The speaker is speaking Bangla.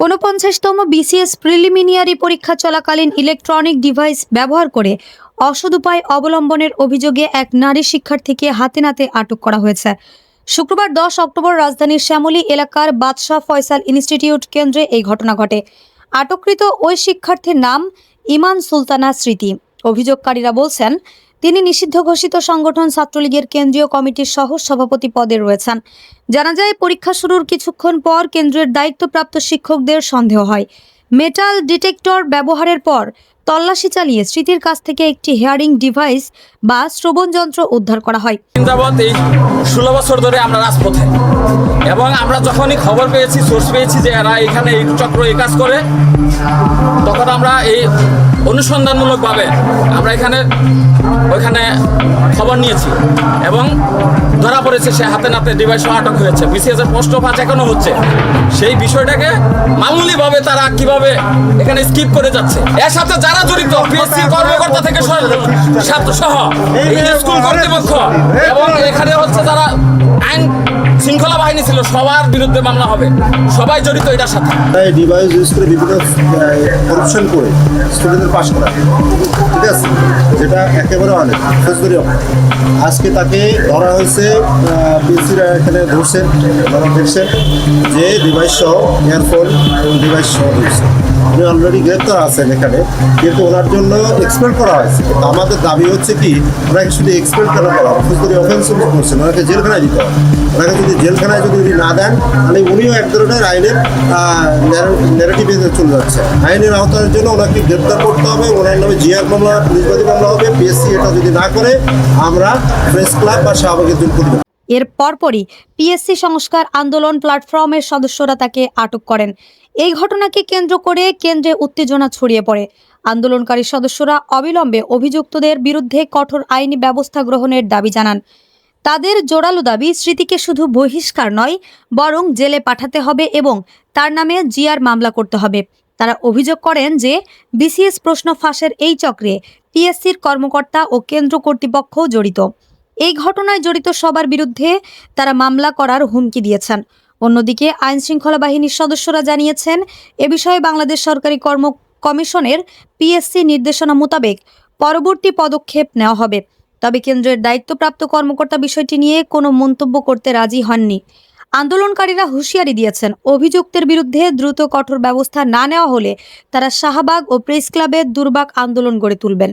ঊনপঞ্চাশতম বিসিএস প্রিলিমিনারি পরীক্ষা চলাকালীন ইলেকট্রনিক ডিভাইস ব্যবহার করে অসদ উপায় অবলম্বনের অভিযোগে এক নারী শিক্ষার্থীকে হাতে নাতে আটক করা হয়েছে। শুক্রবার দশ অক্টোবর রাজধানীর শ্যামলী এলাকার বাদশাহ ফয়সাল ইনস্টিটিউট কেন্দ্রে এই ঘটনা ঘটে। আটককৃত ওই শিক্ষার্থীর নাম ইমান সুলতানা স্মৃতি। অভিযোগকারীরা বলছেন তিনি নিষিদ্ধ ঘোষিত সংগঠন ছাত্রলীগের কেন্দ্রীয় কমিটির সহ সভাপতি পদে রয়েছেন। জানা যায়, পরীক্ষা শুরুর কিছুক্ষণ পর কেন্দ্রের দায়িত্বপ্রাপ্ত শিক্ষকদের সন্দেহ হয়। মেটাল ডিটেক্টর ব্যবহারের পর তল্লাশি চালিয়ে স্মৃতির কাছ থেকে একটি হেয়ারিং ডিভাইস বা শ্রবণ যন্ত্র উদ্ধার করা হয়। এই ষোলো বছর ধরে আমরা রাজপথে। এবং আমরা যখনই খবর পেয়েছি সোর্স পেয়েছি যে এরা এখানে এই চক্র, এই কাজ করে, তখন আমরা এই অনুসন্ধানমূলকভাবে আমরা এখানে, ওইখানে খবর নিয়েছি। এবং ধরা পড়েছে সে হাতে নাতে ডিভাইস আটক হয়েছে। বিসিএস এর পোস্ট অফ এখনও হচ্ছে। সেই বিষয়টাকে মামুলিভাবে তারা কীভাবে এখানে স্কিপ করে যাচ্ছে? এর সাথে যারা জড়িত পিএসসি কর্মকর্তা থেকে ছাত্রসহ এই স্কুল কর্তৃপক্ষ। এবং এখানে হচ্ছে যারা আইন শৃঙ্খলা বাহিনী ছিল, সবার বিরুদ্ধে মামলা হবে। সবাই জড়িত এটার সাথে। তারা এই ডিভাইস ইউজ করে বিভিন্ন করাপশন করে স্টুডেন্টদের পাশ করা। ঠিক আছে? যেটা একেবারে অনেক আজকে তাকে ধরা হয়েছে পিএসসিরা এখানে ধরছেন, ধরা দেখছেন যে ডিভাইস সহ এবং ডিভাইস সহ ধরছে। উনি অলরেডি গ্রেপ্তার আছেন এখানে, কিন্তু ওনার জন্য এক্সপেল করা হয়েছে। আমাদের দাবি হচ্ছে কি, ওনাকে শুধু এক্সপেল করা হবে? ফৌজদারি অফেন্স করছেন, ওনাকে জেলখানায় দিতে হবে। ওনাকে যদি জেলখানায় যদি উনি না দেন, তাহলে উনিও এক ধরনের আইনের ন্যারেটিভে চলে যাচ্ছে। আইনের আওতার জন্য ওনাকে গ্রেপ্তার করতে হবে, ওনার নামে জিআর মামলা পুলিশবাদী মামলা হবে পিএসসি এটা যদি না করে, আমরা প্রেস ক্লাব বা শাহবাগের জন্য করব। এর পরপরই পিএসসি সংস্কার আন্দোলন প্ল্যাটফর্মের সদস্যরা তাকে আটক করেন। এই ঘটনাকে কেন্দ্র করে কেন্দ্রে উত্তেজনা ছড়িয়ে পড়ে। আন্দোলনকারী সদস্যরা অবিলম্বে অভিযুক্তদের বিরুদ্ধে কঠোর আইনি ব্যবস্থা গ্রহণের দাবি জানান। তাদের জোরালো দাবি, স্মৃতিকে শুধু বহিষ্কার নয়, বরং জেলে পাঠাতে হবে এবং তার নামে জিয়ার মামলা করতে হবে। তারা অভিযোগ করেন যে, বিসিএস প্রশ্ন ফাঁসের এই চক্রে পিএসসির কর্মকর্তা ও কেন্দ্র কর্তৃপক্ষ জড়িত। এই ঘটনায় জড়িত সবার বিরুদ্ধে তারা মামলা করার হুমকি দিয়েছেন। অন্যদিকে আইন শৃঙ্খলা বাহিনীর সদস্যরা জানিয়েছেন, এ বিষয়ে বাংলাদেশ সরকারি কর্ম কমিশনের পিএসসি নির্দেশনা মোতাবেক পরবর্তী পদক্ষেপ নেওয়া হবে। তবে কেন্দ্রের দায়িত্বপ্রাপ্ত কর্মকর্তা বিষয়টি নিয়ে কোনো মন্তব্য করতে রাজি হননি। আন্দোলনকারীরা হুঁশিয়ারি দিয়েছেন, অভিযুক্তের বিরুদ্ধে দ্রুত কঠোর ব্যবস্থা না নেওয়া হলে তারা শাহবাগ ও প্রেস ক্লাবে দুর্বাক আন্দোলন গড়ে তুলবেন।